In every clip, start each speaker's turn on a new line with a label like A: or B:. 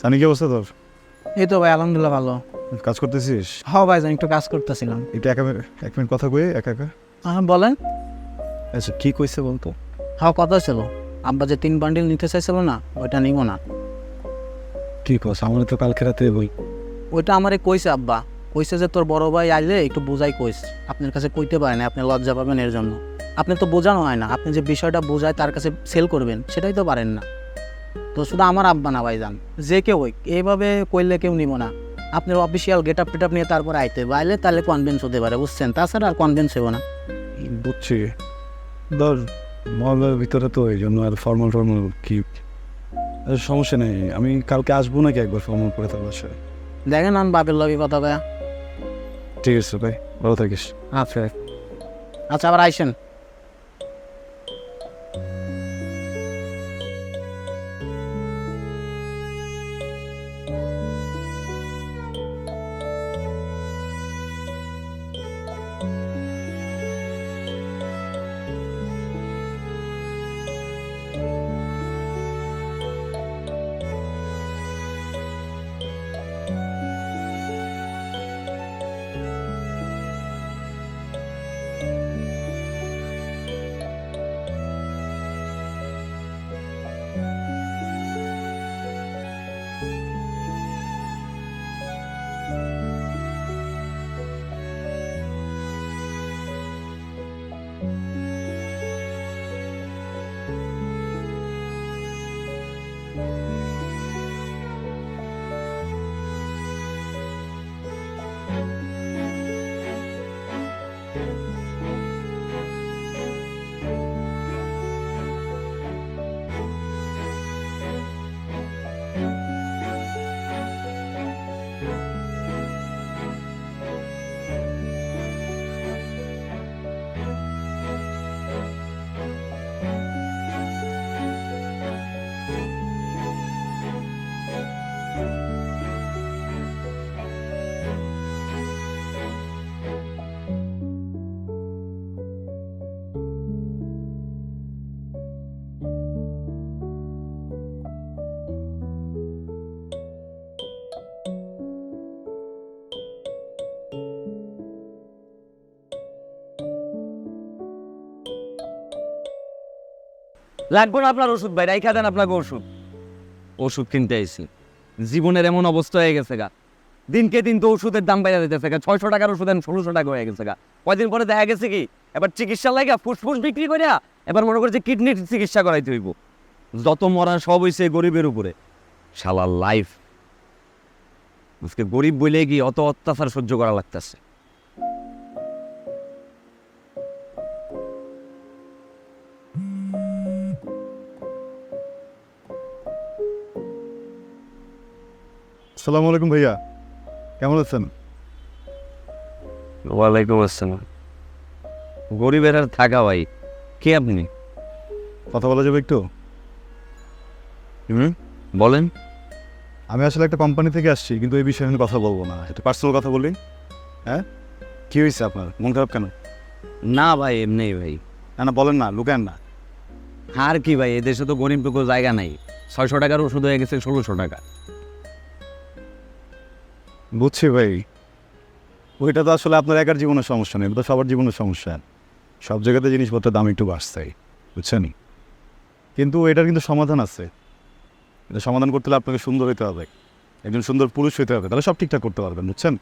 A: সানি কি অবস্থা তোর?
B: এই তো ভাই আলহামদুলিল্লাহ ভালো।
A: কাজ করতেছিস?
B: হ ভাই জান একটু কাজ করতেছিলাম।
A: একটু একা এক মিনিট কথা কয়ে একা একা?
B: হ্যাঁ বলেন।
A: আচ্ছা কি কইছে বলতো?
B: হ্যাঁ কথা ছিল। আব্বা যে তিন বান্ডিল নিতে চাইছিল না ওইটা নিব না।
A: ঠিক কস আমার তো কালকে রাতে বই।
B: ওইটা আমারে কইছে আব্বা। কইছে যে তোর বড় ভাই আইলে একটু বোঝাই কইস। আপনার কাছে কইতে পারে না আপনি লজ্জা পাবেন এর জন্য। আপনি তো বোঝানো হয় না আপনি যে বিষয়টা বোঝায় তার কাছে সেল করবেন সেটাই তো পারেন না। তো শুধু আমার আব্বা না ভাই যান যে কেউ হোক এইভাবে কইলে কেউ নিব না। আপনার অফিসিয়াল গেট আপ টেট নিয়ে তারপর আইতে বাইলে তাহলে কনভিন্স হতে পারে বুঝছেন? তাছাড়া আর কনভিন্স হব না।
A: বুঝছি। ধর মহলের ভিতরে তো এই জন্য আর ফর্মাল ফর্মাল কি? সমস্যা নেই। আমি কালকে আসব নাকি একবার ফর্মাল করে তোর বাসায়?
B: দেখেন আমি বাপের লবি কথা কয়া।
A: ঠিক আছে ভাই। ভালো থাকিস।
B: আচ্ছা আচ্ছা আবার আইসেন। Bye.
C: লাগবে না আপনার ওষুধ ভাই, রাইখা দেন আপনাকে ওষুধ। ওষুধ কিনতে আইছি। জীবনের এমন অবস্থা হয়ে গেছে গা। দিনকে দিন তো ওষুধের দাম বাইরে দিতেছে গা। ছয়শো টাকার ওষুধ ষোলোশো টাকা হয়ে গেছে গা। কয়দিন পরে দেখা গেছে কি? এবার চিকিৎসা লাগা, ফুসফুস বিক্রি করে এবার মনে করছে কিডনির চিকিৎসা করাইতে হইব। যত মরা সব হইছে গরিবের উপরে। শালা লাইফ গরিব বলে গিয়ে অত অত্যাচার সহ্য করা লাগতেছে।
A: আসসালামু আলাইকুম ভাইয়া। কেমন আছেন?
C: ওয়ালাইকুম আসসালাম। গরিবের আর থাকা ভাই কে আপনি?
A: কথা বলা যাবে একটু?
C: হুম বলেন।
A: আমি আসলে একটা কোম্পানি থেকে আসছি কিন্তু এই বিষয়ে আমি কথা বলব না। একটু পার্সোনাল কথা বলি। হ্যাঁ? কি হয়েছে আপনার? মন খারাপ কেন?
C: না ভাই এমনি ভাই।
A: না না বলেন না লুকেন না।
C: আর কি ভাই এদেশে তো গরিব টুকু জায়গা নাই। ছয়শো টাকার ওষুধ হয়ে গেছে ষোলোশো টাকা।
A: বুঝছি ভাই। ওইটা তো আসলে আপনার একার জীবনের সমস্যা নেই এটা তো সবার জীবনের সমস্যা। সব জায়গাতে জিনিসপত্রের দাম একটু বাড়ছেই বুঝছেন? কিন্তু এটার কিন্তু সমাধান আছে। এটা সমাধান করতে হলে আপনাকে সুন্দর হতে হবে। একজন সুন্দর পুরুষ হতে হবে তাহলে সব ঠিকঠাক করতে পারবেন বুঝছেন?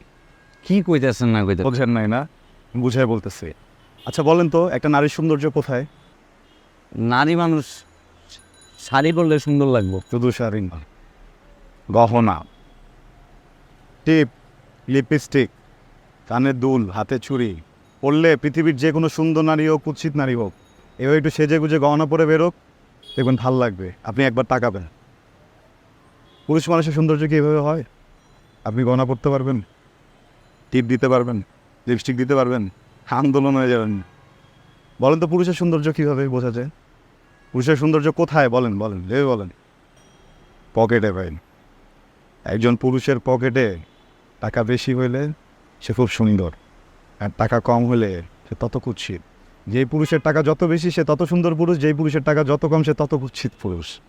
C: কী কইতেছেন না কইতে
A: বোঝেন নাই না? বুঝাই বলতেছি। আচ্ছা বলেন তো একটা নারীর সৌন্দর্য কোথায়?
C: নারী মানুষ শাড়ি পরলে সুন্দর লাগবো।
A: শুধু শাড়ি না গহনা। টিপ, লিপস্টিক কানের দুল, হাতে ছুরি। পরলে পৃথিবীর যে কোনো সুন্দর নারী হোক, কুৎসিত নারী হোক এবার একটু সেজে গুজে গহনা পরে বেরোক, দেখবেন ভালো লাগবে। আপনি একবার তাকাবেন। পুরুষ মানুষের সৌন্দর্য কি এভাবে হয়? আপনি গহনা পরতে পারবেন, টিপ দিতে পারবেন, লিপস্টিক দিতে পারবেন, আন্দোলন হয়ে যাবেন। বলেন তো পুরুষের সৌন্দর্য কীভাবে বোঝা যায়? পুরুষের সৌন্দর্য কোথায়? বলেন বলেন বলেন। পকেটে, ভাই। একজন পুরুষের পকেটে টাকা বেশি হইলে সে খুব সুন্দর আর টাকা কম হলে সে তত কুৎসিত। যেই পুরুষের টাকা যত বেশি সে তত সুন্দর পুরুষ, যেই পুরুষের টাকা যত কম সে তত কুৎসিত পুরুষ।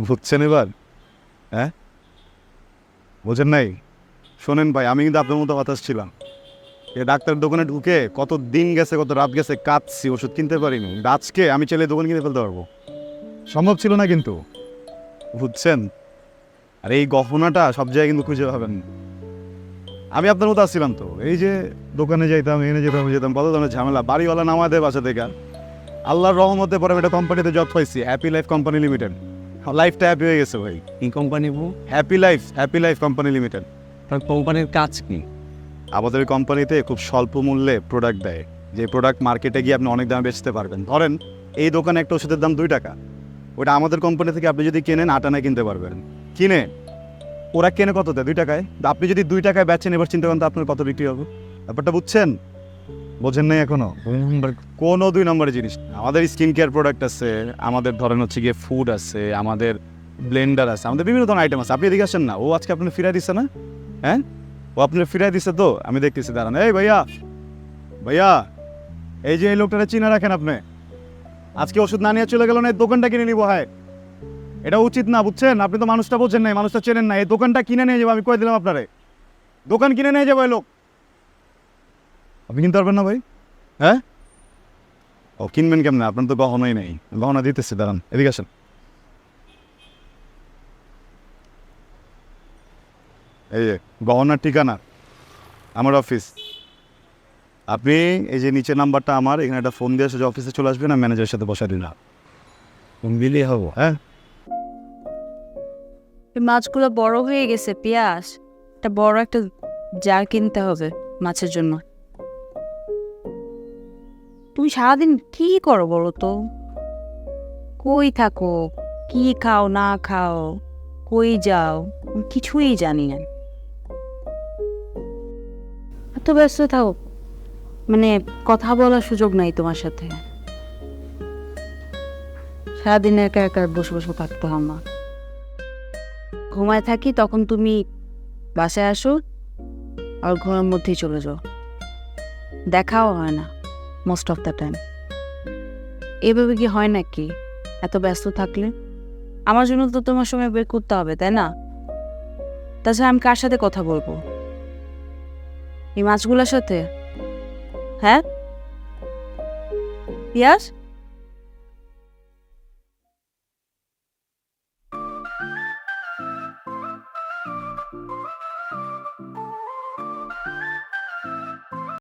A: বুঝছেন এবার? হ্যাঁ? বোঝেন নাই? শোনেন ভাই, আমি কিন্তু আপনার মতো হতাশ ছিলাম। এ ডাক্তার দোকানে ঢুকে কত দিন গেছে, কত রাত গেছে, কাঁদছি, ওষুধ কিনতে পারিনি। আজকে আমি চাইলে দোকান কিনে ফেলতে পারব। সম্ভব ছিল না কিন্তু। বুঝছেন? আর এই গহনাটা সব জায়গায় কিন্তু খুঁজে পাবেন। আমি আপনার মতো আসছিলাম তো। এই যে দোকানে যাইতাম এনে যেতাম যেতাম কত ধরনের ঝামেলা। বাড়িওয়ালা নামা দেয় বাসা থেকে। আল্লাহর রহমতে পরে একটা কোম্পানিতে জব পাইছি হ্যাপি লাইফ কোম্পানি লিমিটেড লাইফটা হ্যাপি হয়ে গেছে ভাই।
C: এই company
A: happy life happy life company limited
C: তার কোম্পানির কাজ কি?
A: আমাদের কোম্পানিতে খুব স্বল্প মূল্যে প্রোডাক্ট দেয়। যে প্রোডাক্ট মার্কেটে গিয়ে আপনি অনেক দামে বেচতে পারবেন। ধরেন এই দোকানে একটা ওষুধের দাম দুই টাকা। ওটা আমাদের কোম্পানি থেকে আপনি যদি কেনেন আট আনায় কিনতে পারবেন। কিনে ওরা কেনে কত দেয় দুই টাকায়? আপনি যদি দুই টাকায় বেচেন এবার চিন্তা করেন তো আপনার কত বিক্রি হবে। ব্যাপারটা বুঝছেন? বোঝেন নাই এখনও? কোনো দুই নম্বরের জিনিস। আমাদের স্কিন কেয়ার প্রোডাক্ট আছে আমাদের ধরেন হচ্ছে গিয়ে ফুড আছে আমাদের ব্লেন্ডার আছে আমাদের বিভিন্ন ধরনের আইটেম আছে। আপনি এদিকে আসেন না। ও আজকে আপনি ফিরাই দিচ্ছে না? হ্যাঁ? ও আপনার ফিরাই দিচ্ছে তো? আমি দেখতেছি দাঁড়ান। এই ভাইয়া! ভাইয়া! এই যে এই লোকটারে চিনে রাখেন আপনি। আজকে ওষুধ না নিয়ে চলে গেল না এই দোকানটা কিনে নিবো হয়! এটা উচিত না বুঝছেন? আপনি তো মানুষটা বোঝেন নাই মানুষটা চেনেন না এই দোকানটা কিনে নিয়ে যাব আমি কয়ে দিলাম আপনারে। দোকান কিনে নিয়ে যাব এই লোক। আপনি কিনতে পারবেন না ভাই? হ্যাঁ? ও কিনবেন কেমন? আপনার তো গহনাই নেই। গহনা দিতেছি দাঁড়ান এদিকে আসেন। এই যে গহনার ঠিকানা আমার অফিস। আপনি এই যে নিচের নাম্বারটা আমার এখানে একটা ফোন দিয়ে এসে যে অফিসে চলে আসবেন আর ম্যানেজারের সাথে বসা দিন ফোন দিলেই হব। হ্যাঁ?
D: মাছগুলো বড় হয়ে গেছে, পেঁয়াজ। একটা বড় একটা জার কিনতে হবে মাছের জন্য। তুমি সারাদিন কি করো বলো তো? কই থাকো? কি খাও, না খাও? কই যাও? কিছুই জানি না। এত ব্যস্ত থাকো। মানে কথা বলার সুযোগ নাই তোমার সাথে। সারাদিন একা একা বসে বসে থাকতে হয় আমার ঘুমায় থাকি, তখন তুমি বাসায় আসো আর ঘরের মধ্যেই চলে যাও। দেখাও হয় না মোস্ট অফ দ্য টাইম এভাবে কি হয় নাকি? এত ব্যস্ত থাকলে? আমার জন্য তো তোমার সময় বের করতে হবে, তাই না? তাছাড়া আমি কার সাথে কথা বলব? এই মাছগুলোর সাথে? হ্যাঁ? পিয়াস